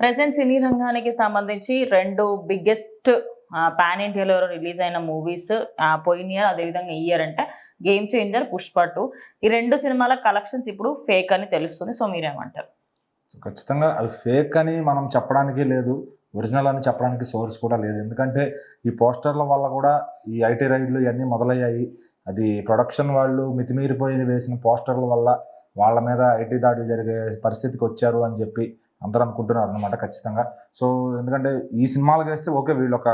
Present సినీ రంగానికి సంబంధించి రెండు బిగ్గెస్ట్ పాన్ ఇండియాలో రిలీజ్ అయిన మూవీస్ పోయిన ఇయర్ అదేవిధంగా ఈ ఇయర్ అంటే గేమ్ చేంజర్ పుష్ప టూ ఈ రెండు సినిమాల కలెక్షన్స్ ఇప్పుడు ఫేక్ అని తెలుస్తుంది సో మీరేమంటారు? ఖచ్చితంగా అవి ఫేక్ అని మనం చెప్పడానికి లేదు ఒరిజినల్ అని చెప్పడానికి సోర్స్ కూడా లేదు. ఎందుకంటే ఈ పోస్టర్ల వల్ల కూడా ఈ ఐటీ రైడ్లు ఇవన్నీ మొదలయ్యాయి. అది ప్రొడక్షన్ వాళ్ళు మితిమీరిపోయి వేసిన పోస్టర్ల వల్ల వాళ్ళ మీద ఐటీ దాడులు జరిగే పరిస్థితికి వచ్చారు అని చెప్పి అందరూ అనుకుంటున్నారు అనమాట ఖచ్చితంగా. సో ఎందుకంటే ఈ సినిమాలకు వేస్తే ఓకే వీళ్ళు ఒక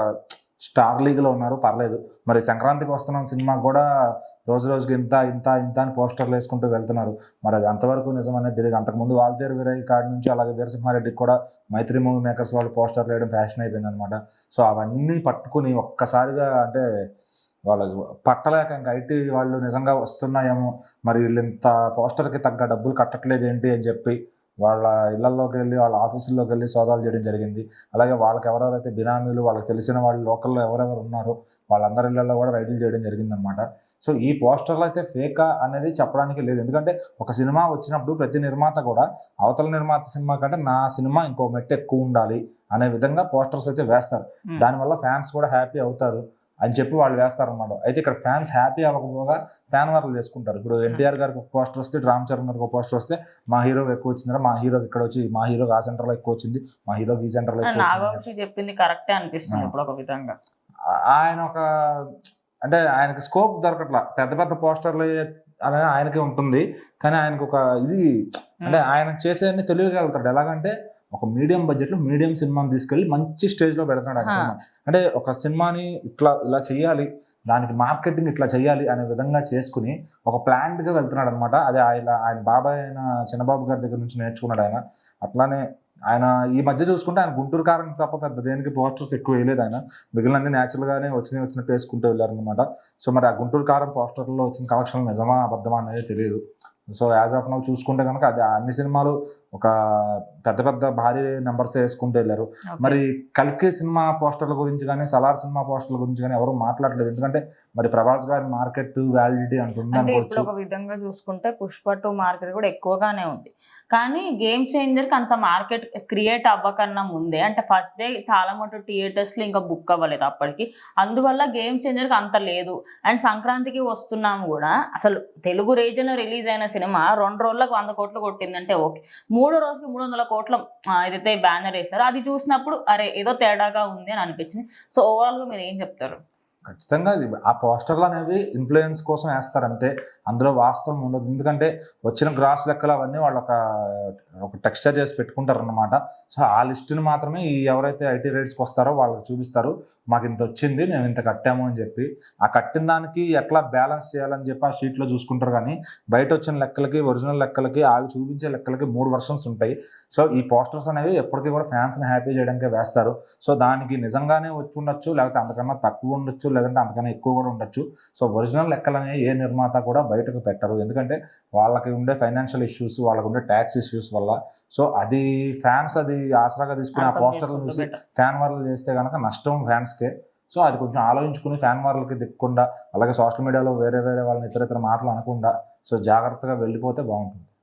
స్టార్ లీగ్లో ఉన్నారు పర్లేదు. మరి సంక్రాంతికి వస్తున్న సినిమా కూడా రోజు రోజుకి ఇంత ఇంత ఇంత అని పోస్టర్లు వేసుకుంటూ వెళ్తున్నారు. మరి అది అంతవరకు నిజం అనేది తెలియదు. అంతకుముందు వాల్తేరు వీరయ్య కాడి నుంచి అలాగే వీరసింహారెడ్డికి కూడా మైత్రి మూవీ మేకర్స్ వాళ్ళు పోస్టర్లు వేయడం ఫ్యాషన్ అయిపోయింది అనమాట సో అవన్నీ పట్టుకుని ఒక్కసారిగా అంటే వాళ్ళకి పట్టలేక ఇంకా ఐటీ వాళ్ళు నిజంగా వస్తున్నాయేమో మరి వీళ్ళు ఇంత పోస్టర్కి తగ్గ డబ్బులు కట్టట్లేదు ఏంటి అని చెప్పి వాళ్ళ ఇళ్ళలోకి వెళ్ళి వాళ్ళ ఆఫీసుల్లోకి వెళ్ళి సోదాలు చేయడం జరిగింది. అలాగే వాళ్ళకి ఎవరెవరైతే బినామీలు వాళ్ళకి తెలిసిన వాళ్ళు లోకల్లో ఎవరెవరు ఉన్నారో వాళ్ళందరి ఇళ్ళలో కూడా రైడ్లు చేయడం జరిగిందనమాట సో ఈ పోస్టర్లు అయితే ఫేకా అనేది చెప్పడానికి లేదు. ఎందుకంటే ఒక సినిమా వచ్చినప్పుడు ప్రతి నిర్మాత కూడా అవతల నిర్మాత సినిమా కంటే నా సినిమా ఇంకో మెట్టు ఎక్కువ ఉండాలి అనే విధంగా పోస్టర్స్ అయితే వేస్తారు. దానివల్ల ఫ్యాన్స్ కూడా హ్యాపీ అవుతారు. అని చెప్పి వాళ్ళు వేస్తారు అన్నమాట అయితే ఇక్కడ ఫ్యాన్స్ హ్యాపీ అవ్వకపోగా ఫ్యాన్ వార్లు చేసుకుంటారు. ఇప్పుడు ఎన్టీఆర్ గారికి ఒక పోస్టర్ వస్తే రామ్ చరణ్ గారికి ఒక పోస్టర్ వస్తే మా హీరోకి ఎక్కువ వచ్చిందిరా మా హీరోకి ఇక్కడ వచ్చి మా హీరోకి ఆ సెంటర్లో ఎక్కువ వచ్చింది మా హీరోకి ఈ సెంటర్లో వచ్చింది నాగవంశి చెప్పింది కరెక్టే అనిపిస్తుంది. ఇప్పుడు ఒక విధంగా. ఆయన ఒక అంటే ఆయనకి స్కోప్ దొరకట్లా. పెద్ద పెద్ద పోస్టర్లు అనేది ఆయనకి ఉంటుంది. కానీ ఆయనకు ఒక ఇది అంటే ఆయన చేసేవన్నీ తెలివిగా వెళ్తాడు. ఎలాగంటే ఒక మీడియం బడ్జెట్లో మీడియం సినిమాని తీసుకెళ్ళి మంచి స్టేజ్లో పెడుతున్నాడు ఆయన హా. సినిమా. అంటే ఒక సినిమాని ఇట్లా ఇలా చేయాలి దానికి మార్కెటింగ్ ఇట్లా చేయాలి అనే విధంగా చేసుకుని ఒక planned గా వెళ్తున్నాడు అనమాట అదే ఆయన ఆయన బాబాయ్ అయిన చిన్నబాబు గారి దగ్గర నుంచి నేర్చుకున్నాడు ఆయన. అట్లానే ఆయన ఈ మధ్య చూసుకుంటే ఆయన గుంటూరు కారం తప్ప పెద్ద దేనికి పోస్టర్స్ ఎక్కువ వేయలేదు ఆయన. మిగిలిన natural గానే వచ్చినవి వచ్చినట్టు వేసుకుంటూ వెళ్ళారనమాట సో మరి ఆ గుంటూరు కారం పోస్టర్లో వచ్చిన కలెక్షన్ నిజమా అబద్ధమా అనేది తెలియదు. సో యాజ్ ఆఫ్ నౌ చూసుకుంటే కనుక అది అన్ని సినిమాలు ఒక పెద్ద పెద్ద భారీ నెంబర్స్ వేసుకుంటూ వెళ్ళారు. మరి కల్కి సినిమా పోస్టర్ల గురించి కానీ సలార్ సినిమా పోస్టర్ల గురించి కానీ ఎవరు మాట్లాడలేదు. ఎందుకంటే మరి ప్రభాస్ గారి మార్కెట్ వ్యాలిడిటీ అంత ఉంది అంటే ఇప్పుడు ఒక విధంగా చూసుకుంటే పుష్ప టూ మార్కెట్ కూడా ఎక్కువగానే ఉంది. కానీ గేమ్ చేంజర్కి అంత మార్కెట్ క్రియేట్ అవ్వకన్నా ముందే అంటే ఫస్ట్ డే చాలా మటు థియేటర్స్లో ఇంకా బుక్ అవ్వలేదు అప్పటికి. అందువల్ల గేమ్ చేంజర్కి అంత లేదు. అండ్ సంక్రాంతికి వస్తున్నాం కూడా అసలు తెలుగు రీజన్ రిలీజ్ అయిన సినిమా రెండు రోజులకు వంద కోట్లు కొట్టిందంటే ఓకే. మూడో రోజుకి మూడు వందల కోట్ల ఏదైతే బ్యానర్ వేస్తారో అది చూసినప్పుడు అరే ఏదో తేడాగా ఉంది అని అనిపించింది. సో ఓవరాల్గా మీరు ఏం చెప్తారు? ఖచ్చితంగా ఆ పోస్టర్లు అనేవి ఇన్ఫ్లుయెన్స్ కోసం వేస్తారు అంతే. అందులో వాస్తవం ఉండదు. ఎందుకంటే వచ్చిన గ్రాస్ లెక్కలు అవన్నీ వాళ్ళు ఒక ఒక టెక్స్చర్ చేసి పెట్టుకుంటారు అనమాట సో ఆ లిస్టుని మాత్రమే ఈ ఎవరైతే ఐటీ రైడ్స్కి వస్తారో వాళ్ళకి చూపిస్తారు. మాకు ఇంత వచ్చింది మేము ఇంత కట్టాము అని చెప్పి. ఆ కట్టిన దానికి ఎట్లా బ్యాలెన్స్ చేయాలని చెప్పి ఆ షీట్లో చూసుకుంటారు కానీ బయట వచ్చిన లెక్కలకి ఒరిజినల్ లెక్కలకి వాళ్ళు చూపించే లెక్కలకి మూడు వర్షన్స్ ఉంటాయి. సో ఈ పోస్టర్స్ అనేవి ఎప్పటికీ కూడా ఫ్యాన్స్ని హ్యాపీ చేయడానికే వేస్తారు. సో దానికి నిజంగానే వచ్చి ఉండొచ్చు లేకపోతే అంతకన్నా తక్కువ ఉండొచ్చు లేదంటే అంతకన్నా ఎక్కువ కూడా ఉండొచ్చు. సో ఒరిజినల్ లెక్కలు అనేవి ఏ నిర్మాత కూడా బయటకు పెట్టరు. ఎందుకంటే వాళ్ళకి ఉండే ఫైనాన్షియల్ ఇష్యూస్ వాళ్ళకి ఉండే ట్యాక్స్ ఇష్యూస్ వల్ల. సో అది ఫ్యాన్స్ అది ఆసరాగా తీసుకుని ఆ పోస్టర్లు చూసి. ఫ్యాన్ వార్లు చేస్తే కనుక నష్టం ఫ్యాన్స్కే. సో అది కొంచెం ఆలోచించుకుని ఫ్యాన్ వార్లకి దిక్కకుండా అలాగే సోషల్ మీడియాలో వేరే వేరే వాళ్ళని ఇతర ఇతర మాటలు అనకుండా సో జాగ్రత్తగా వెళ్ళిపోతే బాగుంటుంది.